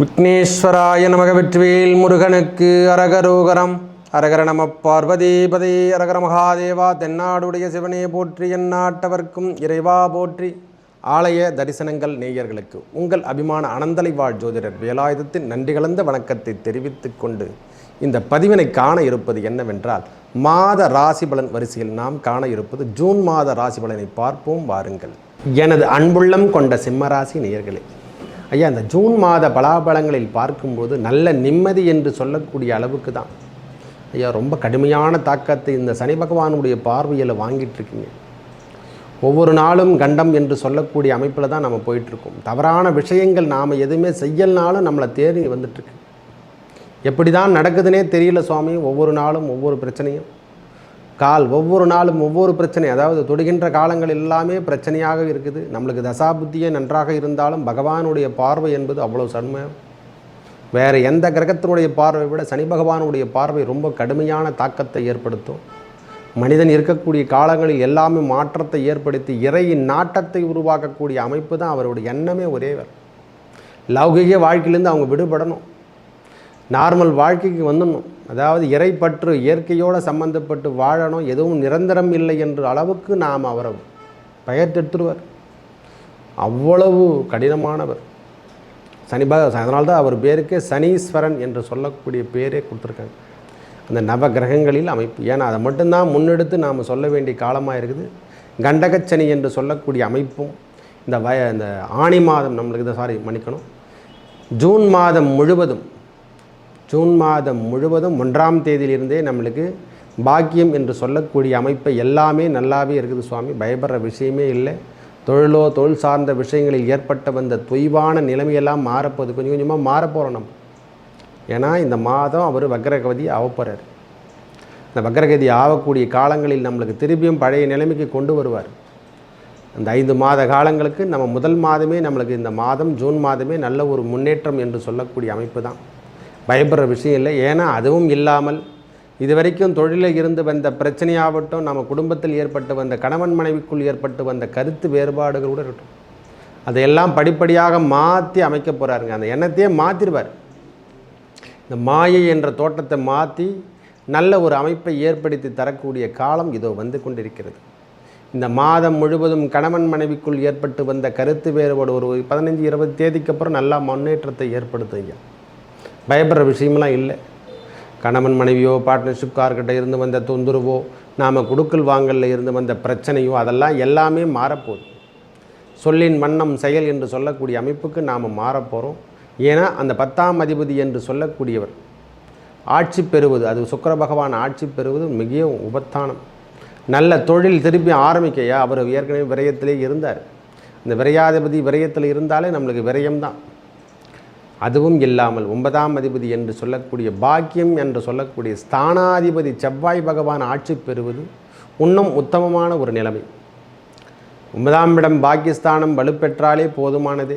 விக்னேஸ்வராய நமக வெற்றிவேல் முருகனுக்கு அரகரோகரம். அரகர நம பார்வதீபதே அரகர மகாதேவா தென்னாடுடைய சிவனே போற்றி எந்நாட்டவர்க்கும் இறைவா போற்றி. ஆலய தரிசனங்கள் நேயர்களுக்கு உங்கள் அபிமான அனந்தலை வாழ் ஜோதிடர் வேலாயுதத்தின் நன்றி கலந்த வணக்கத்தை தெரிவித்துக் கொண்டு இந்த பதிவினை காண இருப்பது என்னவென்றால் மாத ராசி பலன் வரிசையில் நாம் காண இருப்பது ஜூன் மாத ராசி பலனை பார்ப்போம் வாருங்கள். எனது அன்புள்ளம் கொண்ட சிம்மராசி நேயர்களே ஐயா இந்த ஜூன் மாத பலாபலங்களில் பார்க்கும்போது நல்ல நிம்மதி என்று சொல்லக்கூடிய அளவுக்கு தான். ஐயா ரொம்ப கடுமையான தாக்கத்தை இந்த சனி பகவானுடைய பார்வையில் வாங்கிட்டுருக்கீங்க. ஒவ்வொரு நாளும் கண்டம் என்று சொல்லக்கூடிய அமைப்பில் தான் நம்ம போயிட்டுருக்கோம். தவறான விஷயங்கள் நாம் எதுவுமே செய்யலனாலும் நம்மளை தேடி வந்துட்டுருக்கு. எப்படி தான் நடக்குதுன்னே தெரியல சுவாமி. ஒவ்வொரு நாளும் ஒவ்வொரு பிரச்சனையும். கால் ஒவ்வொரு நாளும் ஒவ்வொரு பிரச்சனை அதாவது தொடுகின்ற காலங்கள் எல்லாமே பிரச்சனையாக இருக்குது. நம்மளுக்கு தசாபுத்தியே நன்றாக இருந்தாலும் பகவானுடைய பார்வை என்பது அவ்வளோ சன்மயம் வேறு எந்த கிரகத்தினுடைய பார்வை விட சனி பகவானுடைய பார்வை ரொம்ப கடுமையான தாக்கத்தை ஏற்படுத்தும். மனிதன் இருக்கக்கூடிய காலங்களில் எல்லாமே மாற்றத்தை ஏற்படுத்தி இறையின் நாட்டத்தை உருவாக்கக்கூடிய அமைப்பு தான் அவருடைய எண்ணமே ஒரே லௌகிக வாழ்க்கையிலேருந்து அவங்க விடுபடணும். நார்மல் வாழ்க்கைக்கு வந்துடணும். அதாவது இறைப்பற்று இயற்கையோடு சம்மந்தப்பட்டு வாழணும். எதுவும் நிரந்தரம் இல்லை என்ற அளவுக்கு நாம் அவரை பெயர்த்தெடுத்துருவார். அவ்வளவு கடினமானவர். சனி பக தான் அவர் பேருக்கே சனீஸ்வரன் என்று சொல்லக்கூடிய பேரே கொடுத்துருக்காங்க. அந்த நவ கிரகங்களில் அமைப்பு. ஏன்னா அதை மட்டும்தான் முன்னெடுத்து நாம் சொல்ல வேண்டிய காலமாக இருக்குது. கண்டகச்சனி என்று சொல்லக்கூடிய அமைப்பும் இந்த வய இந்த ஆணி மாதம் நம்மளுக்கு இதை சாரி மன்னிக்கணும். ஜூன் மாதம் முழுவதும் ஜூன் மாதம் முழுவதும் ஒன்றாம் தேதியிலிருந்தே நம்மளுக்கு பாக்கியம் என்று சொல்லக்கூடிய அமைப்பை எல்லாமே நல்லாவே இருக்குது சுவாமி. பயப்படுற விஷயமே இல்லை. தொழிலோ தொழில் சார்ந்த விஷயங்களில் ஏற்பட்ட வந்த தொய்வான நிலைமையெல்லாம் மாறப்போகுது. கொஞ்சம் கொஞ்சமாக மாறப்போகிறோம் நம்ம. ஏன்னா இந்த மாதம் அவர் வக்ரகவதி ஆகப்போகிறார் இந்த வக்ரகதி ஆகக்கூடிய காலங்களில் நம்மளுக்கு திருப்பியும் பழைய நிலைமைக்கு கொண்டு வருவார். அந்த ஐந்து மாத காலங்களுக்கு நம்ம முதல் மாதமே நம்மளுக்கு இந்த மாதம் ஜூன் மாதமே நல்ல ஒரு முன்னேற்றம் என்று சொல்லக்கூடிய அமைப்பு தான். பயப்படுற விஷயம் இல்லை. ஏன்னா அதுவும் இல்லாமல் இதுவரைக்கும் தொழிலில் இருந்து வந்த பிரச்சனையாகட்டும் நம்ம குடும்பத்தில் ஏற்பட்டு வந்த கணவன் மனைவிக்குள் ஏற்பட்டு வந்த கருத்து வேறுபாடுகள் கூட இருக்கட்டும். அதையெல்லாம் படிப்படியாக மாற்றி அமைக்க போகிறாருங்க அந்த எண்ணத்தையே மாற்றிடுவார் இந்த மாயை என்ற தோட்டத்தை மாற்றி நல்ல ஒரு அமைப்பை ஏற்படுத்தி தரக்கூடிய காலம் இதோ வந்து கொண்டிருக்கிறது. இந்த மாதம் முழுவதும் கணவன் மனைவிக்குள் ஏற்பட்டு வந்த கருத்து வேறுபாடு ஒரு பதினஞ்சு இருபது தேதிக்கு அப்புறம் நல்லா முன்னேற்றத்தை ஏற்படுத்துங்க. பயப்படுற விஷயமெல்லாம் இல்லை. கணவன் மனைவியோ பார்ட்னர்ஷிப் கார்கிட்ட இருந்து வந்த தொந்தரவோ நாம் குடுக்கல் வாங்கலில் இருந்து வந்த பிரச்சனையோ அதெல்லாம் எல்லாமே மாறப்போகுது. சொல்லின் வண்ணம் செயல் என்று சொல்லக்கூடிய அமைப்புக்கு நாம் மாறப்போகிறோம் ஏன்னா அந்த பத்தாம் அதிபதி என்று சொல்லக்கூடியவர். ஆட்சி பெறுவது அது சுக்கர பகவான் ஆட்சி பெறுவது மிகவும் உபத்தானம். நல்ல தொழில் திருப்பி ஆரம்பிக்கையா அவர் ஏற்கனவே விரயத்திலே இருந்தார். இந்த விரையாதிபதி விரயத்தில் இருந்தாலே நம்மளுக்கு விரயம்தான். அதுவும் இல்லாமல் ஒன்பதாம் அதிபதி என்று சொல்லக்கூடிய பாக்கியம் என்று சொல்லக்கூடிய ஸ்தானாதிபதி செவ்வாய் பகவான் ஆட்சி பெறுவது இன்னும் உத்தமமான ஒரு நிலைமை. ஒன்பதாம் இடம் பாக்கியஸ்தானம் வலுப்பெற்றாலே போதுமானது.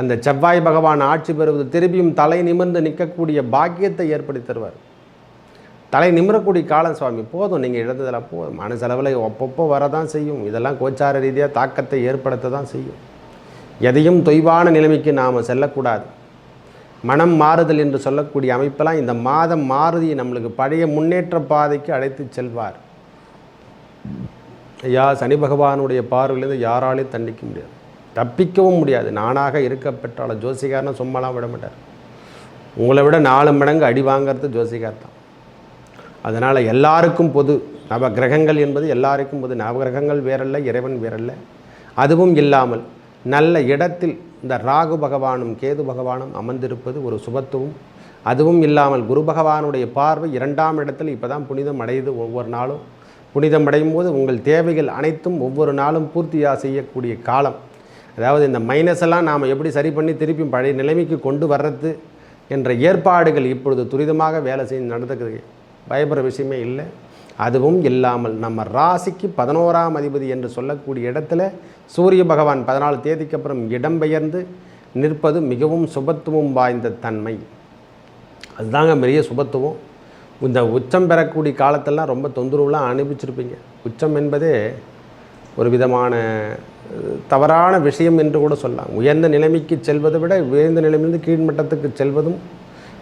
அந்த செவ்வாய் பகவான் ஆட்சி பெறுவது திரும்பியும் தலை நிமிர்ந்து நிற்கக்கூடிய பாக்கியத்தை ஏற்படுத்தி தருவார். தலை நிமிரக்கூடிய காலம் சுவாமி போதும் நீங்கள் இழந்ததில் போதும். மனசளவில் அப்பப்போ வரதான் செய்யும். இதெல்லாம் கோச்சார ரீதியாக தாக்கத்தை ஏற்படுத்த தான் செய்யும். எதையும் தொய்வான நிலைமைக்கு நாம் செல்லக்கூடாது. மனம் மாறுதல் என்று சொல்லக்கூடிய அமைப்பெல்லாம் இந்த மாதம் மாறுதி நம்மளுக்கு பழைய முன்னேற்ற பாதைக்கு அழைத்து செல்வார். ஐயா சனி பகவானுடைய பார்வையிலேருந்து யாராலையும் தண்டிக்க முடியாது. தப்பிக்கவும் முடியாது. நானாக இருக்க பெற்றாலும் ஜோசிகாரனை சும்மாலாம் விட மாட்டார். உங்களை விட நாலு மடங்கு அடி வாங்கிறது ஜோசிகார் தான். அதனால் எல்லாருக்கும் பொது நவ கிரகங்கள் என்பது எல்லாருக்கும் பொது. நவகிரகங்கள் வேறல்ல இறைவன் வேறல்ல. அதுவும் இல்லாமல் நல்ல இடத்தில் இந்த ராகு பகவானும் கேது பகவானும் அமர்ந்திருப்பது ஒரு சுபத்துவம். அதுவும் இல்லாமல் குரு பகவானுடைய பார்வை இரண்டாம் இடத்தில் இப்போ தான் புனிதம் அடையுது ஒவ்வொரு நாளும். புனிதம் அடையும் போது உங்கள் தேவைகள் அனைத்தும் ஒவ்வொரு நாளும் பூர்த்தியாக செய்யக்கூடிய காலம். அதாவது இந்த மைனஸ் எல்லாம் நாம் எப்படி சரி பண்ணி திருப்பி பழைய நிலைமைக்கு கொண்டு வர்றது என்ற ஏற்பாடுகள் இப்பொழுது துரிதமாக வேலை செய்து நடந்துக்குது. பயப்படுற விஷயமே இல்லை. அதுவும் இல்லாமல் நம்ம ராசிக்கு பதினோராம் அதிபதி என்று சொல்லக்கூடிய இடத்துல சூரிய பகவான் பதினாலு தேதிக்கு அப்புறம் இடம்பெயர்ந்து நிற்பது மிகவும் சுபத்துவம் வாய்ந்த தன்மை. அதுதாங்க பெரிய சுபத்துவம். இந்த உச்சம் பெறக்கூடிய காலத்தெல்லாம் ரொம்ப தொந்தரவுலாம் அனுபவிச்சிருப்பீங்க. உச்சம் என்பதே ஒரு விதமான தவறான விஷயம் என்று கூட சொல்லலாம். உயர்ந்த நிலைமைக்கு செல்வதை விட உயர்ந்த நிலைமையிலிருந்து கீழ்மட்டத்துக்கு செல்வதும்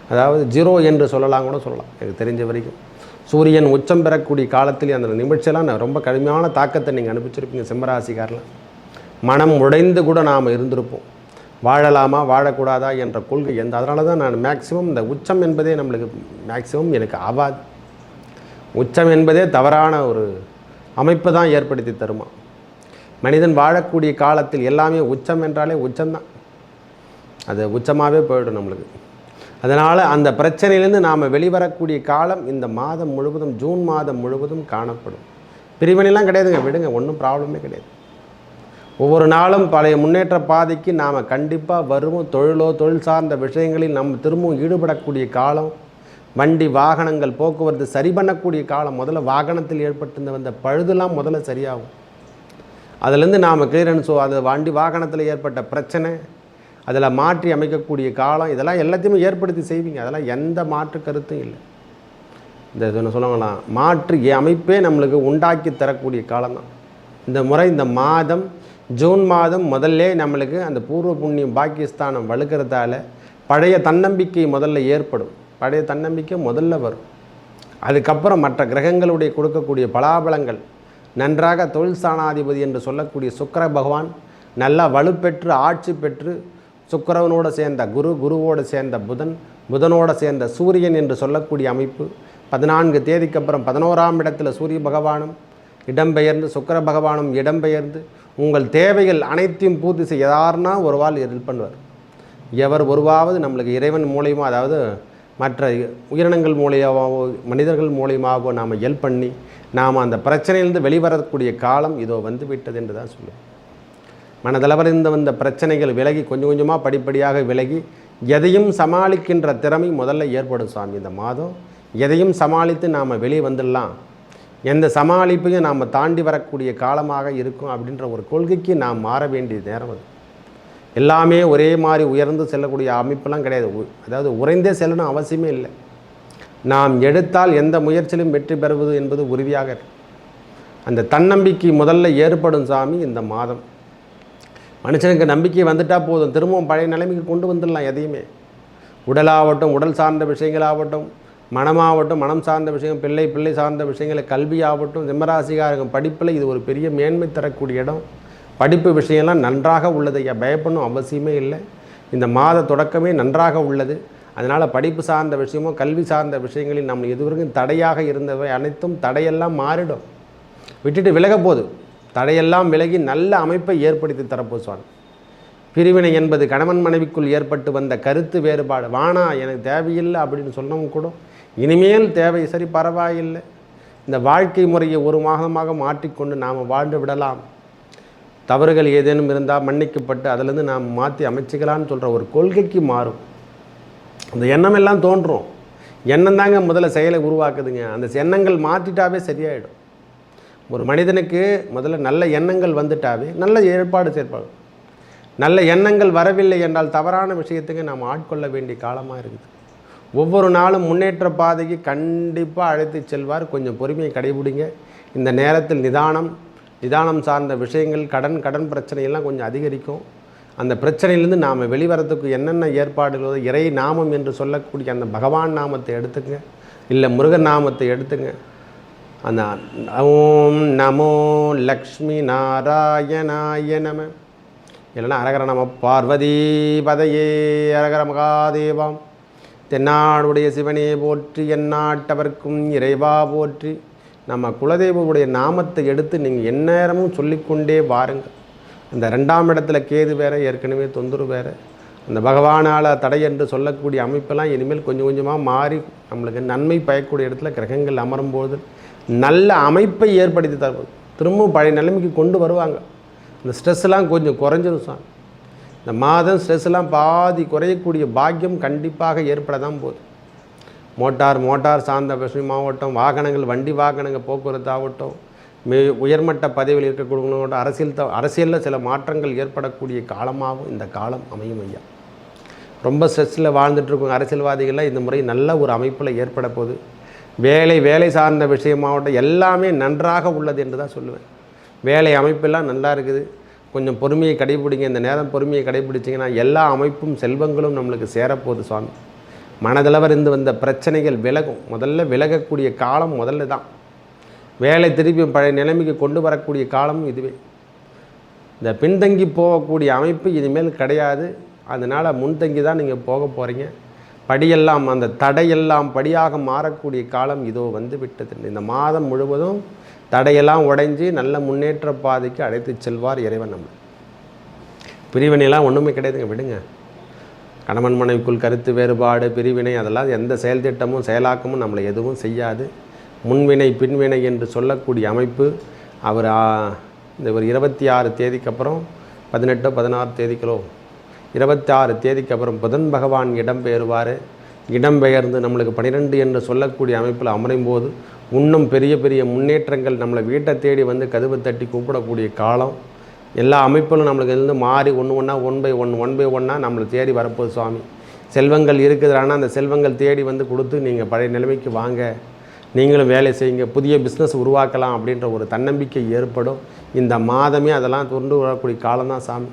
அதாவது ஜீரோ என்று சொல்லலாம் கூட சொல்லலாம். எனக்கு தெரிஞ்ச வரைக்கும். சூரியன் உச்சம் பெறக்கூடிய காலத்தில் அந்த நிகழ்ச்சியெல்லாம் நான் ரொம்ப கடுமையான தாக்கத்தை நீங்கள் அனுப்பிச்சிருப்பீங்க சிம்மராசிக்காரில் மனம் உடைந்து கூட நாம் இருந்திருப்போம். வாழலாமா வாழக்கூடாதா என்ற கொள்கை எந்த அதனால தான் நான் மேக்சிமம் இந்த உச்சம் என்பதே நம்மளுக்கு மேக்சிமம் எனக்கு ஆகாது உச்சம் என்பதே தவறான ஒரு அமைப்பு தான் ஏற்படுத்தி தருமா. மனிதன் வாழக்கூடிய காலத்தில் எல்லாமே உச்சம் என்றாலே உச்சம்தான். அது உச்சமாகவே போயிடும் நம்மளுக்கு. அதனால் அந்த பிரச்சனையிலேருந்து நாம் வெளிவரக்கூடிய காலம் இந்த மாதம் முழுவதும் ஜூன் மாதம் முழுவதும் காணப்படும். பிரிவினைலாம் கிடையாதுங்க விடுங்க ஒன்றும் ப்ராப்ளமே கிடையாது. ஒவ்வொரு நாளும் பழைய முன்னேற்ற பாதைக்கு நாம் கண்டிப்பாக வருவோம் தொழிலோ தொழில் சார்ந்த விஷயங்களில் நம்ம திரும்பவும் ஈடுபடக்கூடிய காலம் வண்டி வாகனங்கள் போக்குவரத்து சரி பண்ணக்கூடிய காலம் முதல்ல வாகனத்தில் ஏற்பட்டிருந்த வந்த பழுதுலாம் முதல்ல சரியாகும். அதுலேருந்து நாம் கிளியரன்ஸோ அது வண்டி வாகனத்தில் ஏற்பட்ட பிரச்சனை அதில் மாற்றி அமைக்கக்கூடிய காலம் இதெல்லாம் எல்லாத்தையுமே ஏற்படுத்தி செய்வீங்க. அதெல்லாம் எந்த மாற்று கருத்தும் இல்லை. இந்த இது சொல்லுவாங்களாம் மாற்று அமைப்பே நம்மளுக்கு உண்டாக்கி தரக்கூடிய காலம்தான் இந்த முறை இந்த மாதம் ஜூன் மாதம் முதல்ல நம்மளுக்கு அந்த பூர்வ புண்ணியம் பாகிஸ்தானம் வலுக்கிறதால பழைய தன்னம்பிக்கை முதல்ல ஏற்படும். பழைய தன்னம்பிக்கை முதல்ல வரும். அதுக்கப்புறம் மற்ற கிரகங்களுடைய கொடுக்கக்கூடிய பலாபலங்கள் நன்றாக தொழில் சாணாதிபதி என்று சொல்லக்கூடிய சுக்கர பகவான் நல்லா வலுப்பெற்று ஆட்சி பெற்று சுக்கிரவனோடு சேர்ந்த குரு குருவோடு சேர்ந்த புதன் புதனோடு சேர்ந்த சூரியன் என்று சொல்லக்கூடிய அமைப்பு. பதினான்கு தேதிக்கு அப்புறம் பதினோராம் இடத்துல சூரிய பகவானும் இடம்பெயர்ந்து சுக்கிர பகவானும் இடம்பெயர்ந்து உங்கள் தேவைகள் அனைத்தையும் பூர்த்தி செய்ய யாருன்னா ஒரு ஹெல்ப் பண்ணுவார். எவர் ஒருவாவது நம்மளுக்கு இறைவன் மூலியமாக அதாவது மற்ற உயிரினங்கள் மூலியமாகவோ மனிதர்கள் மூலியமாகவோ நாம் ஹெல்ப் பண்ணி நாம் அந்த பிரச்சனையிலிருந்து வெளிவரக்கூடிய காலம் இதோ வந்துவிட்டது என்று தான் சொல்லுவேன். மனதளவறிந்த வந்த பிரச்சனைகள் விலகி கொஞ்சம் கொஞ்சமாக படிப்படியாக விலகி எதையும் சமாளிக்கின்ற திறமை முதல்ல ஏற்படும் சாமி இந்த மாதம் எதையும் சமாளித்து நாம் வெளியே வந்துடலாம். எந்த சமாளிப்பையும் நாம் தாண்டி வரக்கூடிய காலமாக இருக்கும் அப்படின்ற ஒரு கொள்கைக்கு நாம் மாற வேண்டிய நேரம் அது. எல்லாமே ஒரே மாதிரி உயர்ந்து செல்லக்கூடிய அமைப்பெல்லாம் கிடையாது. அதாவது உறைந்தே செல்லணும் அவசியமே இல்லை. நாம் எடுத்தால் எந்த முயற்சியிலும் வெற்றி பெறுவது என்பது உறுதியாக அந்த தன்னம்பிக்கை முதல்ல ஏற்படும் சாமி இந்த மாதம். மனுஷனுக்கு நம்பிக்கை வந்துட்டால் போதும். திரும்பவும் பழைய நிலைமைக்கு கொண்டு வந்துடலாம் எதையுமே. உடலாகட்டும் உடல் சார்ந்த விஷயங்களாகட்டும் மனமாகட்டும் மனம் சார்ந்த விஷயம் பிள்ளை பிள்ளை சார்ந்த விஷயங்களை கல்வியாகட்டும் சிம்மராசிகாரகம் படிப்பில் இது ஒரு பெரிய மேன்மை தரக்கூடிய இடம். படிப்பு விஷயம்லாம் நன்றாக உள்ளது ஐயா. பயப்படணும் அவசியமே இல்லை. இந்த மாத தொடக்கமே நன்றாக உள்ளது. அதனால் படிப்பு சார்ந்த விஷயமோ கல்வி சார்ந்த விஷயங்களில் நம்ம இதுவரைக்கும் தடையாக இருந்தவை அனைத்தும் தடையெல்லாம் மாறிடும். விட்டுட்டு விலக போகுது. தடையெல்லாம் விலகி நல்ல அமைப்பை ஏற்படுத்தி தரப்போசுவான் பிரிவினை என்பது கணவன் மனைவிக்குள் ஏற்பட்டு வந்த கருத்து வேறுபாடு. வானா எனக்கு தேவையில்லை அப்படின்னு சொன்னவங்க கூட இனிமேல் தேவை சரி பரவாயில்லை. இந்த வாழ்க்கை முறையை ஒரு மாதமாக மாற்றிக்கொண்டு நாம் வாழ்ந்து விடலாம். தவறுகள் ஏதேனும் இருந்தால் மன்னிக்கப்பட்டு அதிலிருந்து நாம் மாற்றி அமைச்சிக்கலான்னு சொல்கிற ஒரு கொள்கைக்கு மாறும். அந்த எண்ணம் எல்லாம் தோன்றும். எண்ணம் தாங்க முதல்ல செயலை உருவாக்குதுங்க. அந்த எண்ணங்கள் மாற்றிட்டாவே சரியாயிடும். ஒரு மனிதனுக்கு முதல்ல நல்ல எண்ணங்கள் வந்துட்டாவே நல்ல ஏற்பாடு செயற்பாடு நல்ல எண்ணங்கள் வரவில்லை என்றால் தவறான விஷயத்துக்கு நாம் ஆட்கொள்ள வேண்டிய காலமாக இருக்குது. ஒவ்வொரு நாளும் முன்னேற்ற பாதைக்கு கண்டிப்பாக அழைத்து செல்வார். கொஞ்சம் பொறுமையை கடைபிடிங்க. இந்த நேரத்தில் நிதானம் நிதானம் சார்ந்த விஷயங்கள் கடன் கடன் பிரச்சனையெல்லாம் கொஞ்சம் அதிகரிக்கும். அந்த பிரச்சனையிலேருந்து நாம் வெளிவரத்துக்கு என்னென்ன ஏற்பாடுகளோ இறை நாமம் என்று சொல்லக்கூடிய அந்த பகவான் நாமத்தை எடுத்துங்க இல்லை முருகன் நாமத்தை எடுத்துங்க அந்த ஓம் நமோ லக்ஷ்மி நாராயணாய நம. இல்லைன்னா அரகர நம பார்வதி பதையே அரகர மகாதேவாம். தென்னாடுடைய சிவனே போற்றி எந்நாட்டவர்க்கும் இறைவா போற்றி. நம்ம குலதெய்வவுடைய நாமத்தை எடுத்து நீங்கள் எந்நேரமும் சொல்லிக்கொண்டே வாருங்கள். அந்த ரெண்டாம் இடத்துல கேது வேற ஏற்கனவே தொந்தரவு வேற. அந்த பகவானால் தடை என்று சொல்லக்கூடிய அமைப்பெல்லாம் இனிமேல் கொஞ்சம் கொஞ்சமாக மாறி நம்மளுக்கு நன்மை பயக்கூடிய இடத்துல கிரகங்கள் அமரும்போது நல்ல அமைப்பை ஏற்படுத்தி தருவது திரும்பவும் பழைய நிலைமைக்கு கொண்டு வருவாங்க. இந்த ஸ்ட்ரெஸ்லாம் கொஞ்சம் குறைஞ்சிரும் சாமி. இந்த மாதம் ஸ்ட்ரெஸ்லாம் பாதி குறையக்கூடிய பாக்கியம் கண்டிப்பாக ஏற்பட தான் போகுது. மோட்டார் மோட்டார் சார்ந்த விஷயமாகட்டும் வாகனங்கள் வண்டி வாகனங்கள் போக்குவரத்து ஆகட்டும் மே உயர்மட்ட பதவியில் இருக்கக்கூடியவங்களோட அரசியல் த அரசியலில் சில மாற்றங்கள் ஏற்படக்கூடிய காலமாகவும் இந்த காலம் அமையும் ஐயா. ரொம்ப ஸ்ட்ரெஸ்ஸில் வாழ்ந்துட்டுருக்கோங்க அரசியல்வாதிகள்லாம் இந்த முறை நல்ல ஒரு அமைப்பில் ஏற்பட போகுது. வேலை வேலை சார்ந்த விஷயமாகட்டும் எல்லாமே நன்றாக உள்ளது என்று தான் சொல்லுவேன். வேலை அமைப்பெல்லாம் நல்லா இருக்குது. கொஞ்சம் பொறுமையை கடைபிடிங்க. இந்த நேரம் பொறுமையை கடைபிடிச்சிங்கன்னா எல்லா அமைப்பும் செல்வங்களும் நம்மளுக்கு சேரப்போகுது சுவாமி. மனதளவர் இருந்து வந்த பிரச்சனைகள் விலகும். முதல்ல விலகக்கூடிய காலம் முதல்ல தான். வேலை திருப்பி பழைய நிலைமைக்கு கொண்டு வரக்கூடிய காலமும் இதுவே. இந்த பின்தங்கி போகக்கூடிய அமைப்பு இனிமேல் கிடையாது. அதனால் முன்தங்கி தான் நீங்கள் போக போகிறீங்க படியெல்லாம் அந்த தடையெல்லாம் படியாக மாறக்கூடிய காலம் இதோ வந்து விட்டது. இந்த மாதம் முழுவதும் தடையெல்லாம் உடைஞ்சி நல்ல முன்னேற்ற பாதைக்கு அழைத்து செல்வார் இறைவன் நம்ம. பிரிவினைலாம் ஒன்றுமே கிடையாதுங்க விடுங்க. கணவன் மனைவிக்குள் கருத்து வேறுபாடு பிரிவினை அதெல்லாம் எந்த செயல் திட்டமும் செயலாக்கமும் நம்மளை எதுவும் செய்யாது. முன்வினை பின்வினை என்று சொல்லக்கூடிய அமைப்பு அவர் இந்த ஒரு இருபத்தி ஆறு தேதிக்கு அப்புறம் பதினெட்டோ பதினாறு தேதிக்களோ இருபத்தி ஆறு தேதிக்கு அப்புறம் புதன் பகவான் இடம்பெயர்வார். இடம்பெயர்ந்து நம்மளுக்கு பன்னிரெண்டு என்று சொல்லக்கூடிய அமைப்பில் அமரும் போது இன்னும் பெரிய பெரிய முன்னேற்றங்கள் நம்மளை வீட்டை தேடி வந்து கதவு தட்டி கூப்பிடக்கூடிய காலம். எல்லா அமைப்புகளும் நம்மளுக்கு இருந்து மாறி ஒன்று ஒன்றா one by one one by ஒன்னாக நம்மளை தேடி வரப்போகுது சுவாமி. செல்வங்கள் இருக்குது ஆனால் அந்த செல்வங்கள் தேடி வந்து கொடுத்து நீங்கள் பழைய நிலைமைக்கு வாங்க. நீங்களும் வேலை செய்யுங்க புதிய பிஸ்னஸ் உருவாக்கலாம் அப்படின்ற ஒரு தன்னம்பிக்கை ஏற்படும். இந்த மாதமே அதெல்லாம் தொண்டு வரக்கூடிய காலம்தான் சாமி.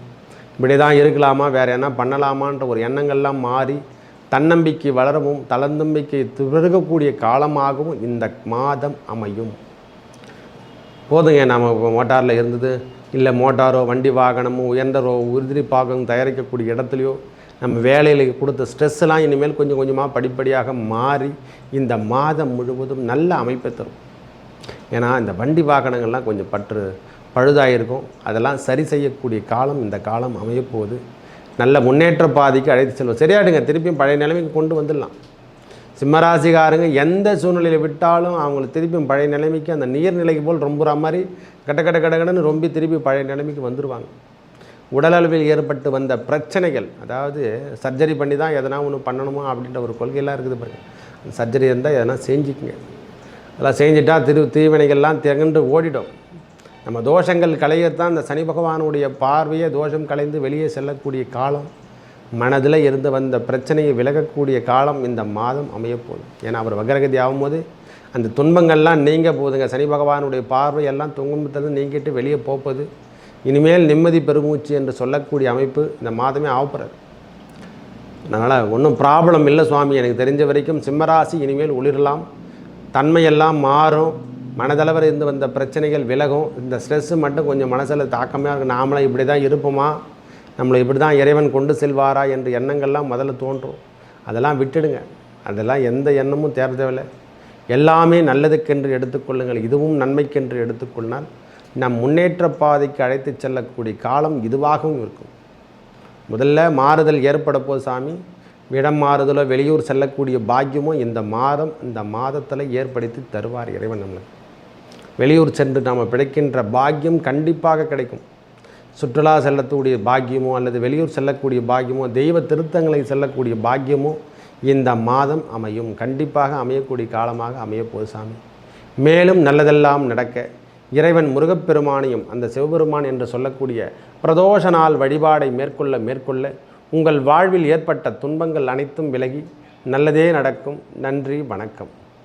இப்படி தான் இருக்கலாமா வேறு என்ன பண்ணலாமான்ற ஒரு எண்ணங்கள்லாம் மாறி தன்னம்பிக்கை வளரவும் தளநம்பிக்கை பெருகக்கூடிய காலமாகவும் இந்த மாதம் அமையும். போதுங்க நம்ம மோட்டாரில் இருந்தது. இல்லை மோட்டாரோ வண்டி வாகனமோ உயர்ந்தரோ உறுதி பாகம் தயாரிக்கக்கூடிய இடத்துலையோ நம்ம வேலையில் கொடுத்த ஸ்ட்ரெஸ்ஸெல்லாம் இனிமேல் கொஞ்சம் கொஞ்சமாக படிப்படியாக மாறி இந்த மாதம் முழுவதும் நல்ல அமைப்பை தரும். ஏன்னா இந்த வண்டி வாகனங்கள்லாம் கொஞ்சம் பற்று பழுதாயிருக்கும். அதெல்லாம் சரி செய்யக்கூடிய காலம் இந்த காலம் அமையப்போகுது. நல்ல முன்னேற்ற பாதிக்கு அழைத்து செல்வோம். சரியாடுங்க திருப்பியும் பழைய நிலைமைக்கு கொண்டு வந்துடலாம். சிம்மராசிகாரங்க எந்த சூழ்நிலையில் விட்டாலும் அவங்கள திருப்பியும் பழைய நிலைமைக்கு அந்த நீர்நிலைக்கு போல் ரொம்புற மாதிரி கட்ட கட்ட கட கடன்னு ரொம்ப திருப்பி பழைய நிலைமைக்கு வந்துடுவாங்க உடலளவில் ஏற்பட்டு வந்த பிரச்சனைகள் அதாவது சர்ஜரி பண்ணி தான் எதனா ஒன்று பண்ணணுமா அப்படின்ற ஒரு கொள்கையெல்லாம் இருக்குது பாருங்கள் சர்ஜரி இருந்தால் எதனா செஞ்சுக்குங்க. அதெல்லாம் செஞ்சுட்டா திரு தீவினைகள்லாம் திகண்டு ஓடிடும். நம்ம தோஷங்கள் களையத்தான் இந்த சனி பகவானுடைய பார்வையை தோஷம் கலைந்து வெளியே செல்லக்கூடிய காலம். மனதில் இருந்து வந்த பிரச்சனையை விலகக்கூடிய காலம் இந்த மாதம் அமையப்போகுது. ஏன்னா அவர் வக்ரகதி ஆகும்போது அந்த துன்பங்கள்லாம் நீங்க போகுதுங்க சனி பகவானுடைய பார்வையெல்லாம் துன்பத்திலிருந்து நீங்கிட்டு வெளியே போப்பது இனிமேல் நிம்மதி பெருமூச்சு என்று சொல்லக்கூடிய அமைப்பு இந்த மாதமே ஆகப்படுறது அதனால் ஒன்றும் ப்ராப்ளம் இல்லை சுவாமி. எனக்கு தெரிஞ்ச வரைக்கும் சிம்மராசி இனிமேல் ஒளிரலாம். தன்மையெல்லாம் மாறும். மனதளவில் இருந்து வந்த பிரச்சனைகள் விலகும். இந்த ஸ்ட்ரெஸ்ஸு மட்டும் கொஞ்சம் மனசில் தாக்கமாக இருக்கும் நாமளும் இப்படி தான் இருப்போமா? நம்மளை இப்படி தான் இறைவன் கொண்டு செல்வாரா என்ற எண்ணங்கள்லாம் முதல்ல தோன்றும். அதெல்லாம் விட்டுடுங்க. அதெல்லாம் எந்த எண்ணமும் தேவை தேவையில்லை. எல்லாமே நல்லதுக்கென்று எடுத்துக்கொள்ளுங்கள். இதுவும் நன்மைக்கென்று எடுத்துக்கொண்டால் நம் முன்னேற்ற பாதைக்கு அழைத்து செல்லக்கூடிய காலம் இதுவாகவும் இருக்கும். முதல்ல மாறுதல் ஏற்பட போது சாமி. இடம் மாறுதலோ வெளியூர் செல்லக்கூடிய பாக்கியமோ இந்த மாதம் இந்த மாதத்தில் ஏற்படுத்தி தருவார் இறைவன் நம்மளுக்கு. வெளியூர் சென்று நாம் பிழைக்கின்ற பாக்கியம் கண்டிப்பாக கிடைக்கும். சுற்றுலா செல்லக்கூடிய பாக்கியமோ அல்லது வெளியூர் செல்லக்கூடிய பாக்கியமோ தெய்வ திருத்தங்களை செல்லக்கூடிய பாக்கியமோ இந்த மாதம் அமையும். கண்டிப்பாக அமையக்கூடிய காலமாக அமையப்போது சாமி. மேலும் நல்லதெல்லாம் நடக்க இறைவன் முருகப்பெருமானையும் அந்த சிவபெருமான் என்று சொல்லக்கூடிய பிரதோஷ நாள் வழிபாடை மேற்கொள்ள மேற்கொள்ள உங்கள் வாழ்வில் ஏற்பட்ட துன்பங்கள் அனைத்தும் விலகி நல்லதே நடக்கும். நன்றி வணக்கம்.